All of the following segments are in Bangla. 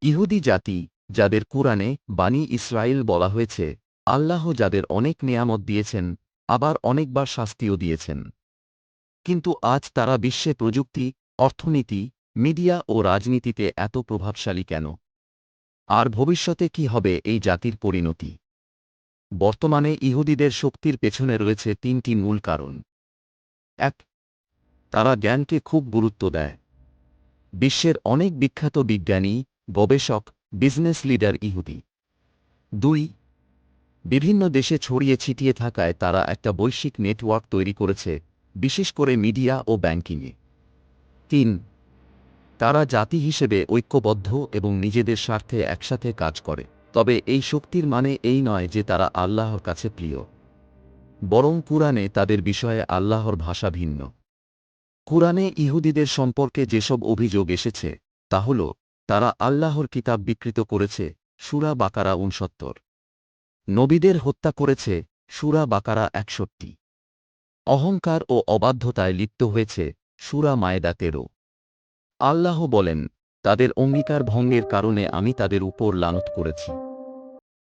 ইহুদি জাতি, যাদের কুরআনে বানি ইসরায়েল বলা হয়েছে, আল্লাহ যাদের অনেক নেয়ামত দিয়েছেন, আবার অনেকবার শাস্তিও দিয়েছেন। কিন্তু আজ তারা বিশ্বে প্রযুক্তি, অর্থনীতি, মিডিয়া ও রাজনীতিতে এত প্রভাবশালী কেন? আর ভবিষ্যতে কি হবে এই জাতির পরিণতি? বর্তমানে ইহুদিদের শক্তির পেছনে রয়েছে তিনটি মূল কারণ। এক, তারা জ্ঞানকে খুব গুরুত্ব দেয়। বিশ্বের অনেক বিখ্যাত বিজ্ঞানী গবেষক, বিজনেস লিডার ইহুদি। দুই, বিভিন্ন দেশে ছড়িয়ে ছিটিয়ে থাকায় তারা একটা বৈশ্বিক নেটওয়ার্ক তৈরি করেছে, বিশেষ করে মিডিয়া ও ব্যাংকিংয়ে। তিন, তারা জাতি হিসেবে ঐক্যবদ্ধ এবং নিজেদের স্বার্থে একসাথে কাজ করে। তবে এই শক্তির মানে এই নয় যে তারা আল্লাহর কাছে প্রিয়। বরং কুরআনে তাদের বিষয়ে আল্লাহর ভাষা ভিন্ন। কুরআনে ইহুদিদের সম্পর্কে যেসব অভিযোগ এসেছে, তা হল তারা আল্লাহর কিতাব বিকৃত করেছে, সুরা বাকারা উনসত্তর নবীদের হত্যা করেছে, সুরা বাকারা একষট্টি। অহংকার ও অবাধ্যতায় লিপ্ত হয়েছে, সুরা মায়েদা তেরো। আল্লাহ বলেন, তাদের অঙ্গীকার ভঙ্গের কারণে আমি তাদের উপর লানত করেছি।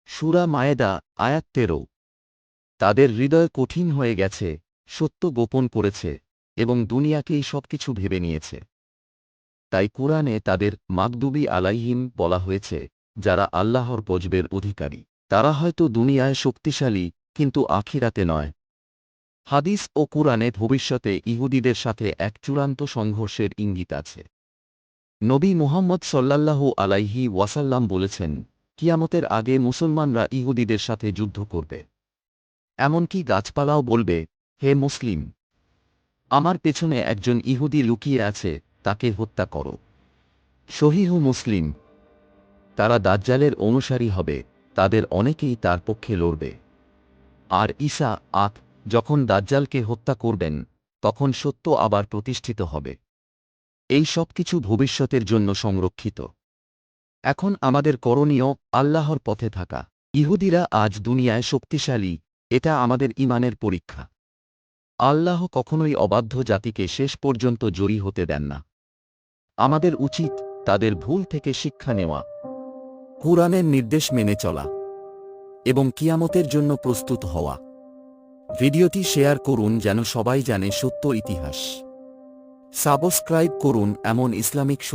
সুরা মায়েদা, আয়াত তেরো। তাদের হৃদয় কঠিন হয়ে গেছে, সত্য গোপন করেছে এবং দুনিয়াকেই সবকিছু ভেবে নিয়েছে। তাই কুরআনে তাদের মাকদুবি আলাইহিম বলা হয়েছে, যারা আল্লাহর গজবের অধিকারী। তারা হয়তো দুনিয়ায় শক্তিশালী, কিন্তু আখিরাতে নয়। হাদিস ও কুরআনে ভবিষ্যতে ইহুদিদের সাথে এক চূড়ান্ত সংঘর্ষের ইঙ্গিত আছে। নবী মুহাম্মদ সল্লাল্লাহু আলাইহি ওয়াসাল্লাম বলেছেন, কিয়ামতের আগে মুসলমানরা ইহুদিদের সাথে যুদ্ধ করবে। এমনকি গাছপালাও বলবে, হে মুসলিম, আমার পেছনে একজন ইহুদি লুকিয়ে আছে তাকে হত্যা করো। শহীহু মুসলিম, তারা দাজ্জালের অনুসারী হবে, তাদের অনেকেই তার পক্ষে লড়বে। আর ঈসা আত যখন দাজ্জালকে হত্যা করবেন, তখন সত্য আবার প্রতিষ্ঠিত হবে। এই সব কিছু ভবিষ্যতের জন্য সংরক্ষিত। এখন আমাদের করণীয় আল্লাহর পথে থাকা। ইহুদিরা আজ দুনিয়ায় শক্তিশালী, এটা আমাদের ইমানের পরীক্ষা। আল্লাহ কখনোই অবাধ্য জাতিকে শেষ পর্যন্ত জয়ী হতে দেন না। আমাদের উচিত তাদের ভুল থেকে শিক্ষা নেওয়া। কোরআনের নির্দেশ মেনে চলা এবং কিয়ামতের জন্য প্রস্তুত হওয়া। ভিডিওটি শেয়ার করুন যেন সবাই জানে সত্য ইতিহাস। সাবস্ক্রাইব করুন এমন ইসলামিক সত্য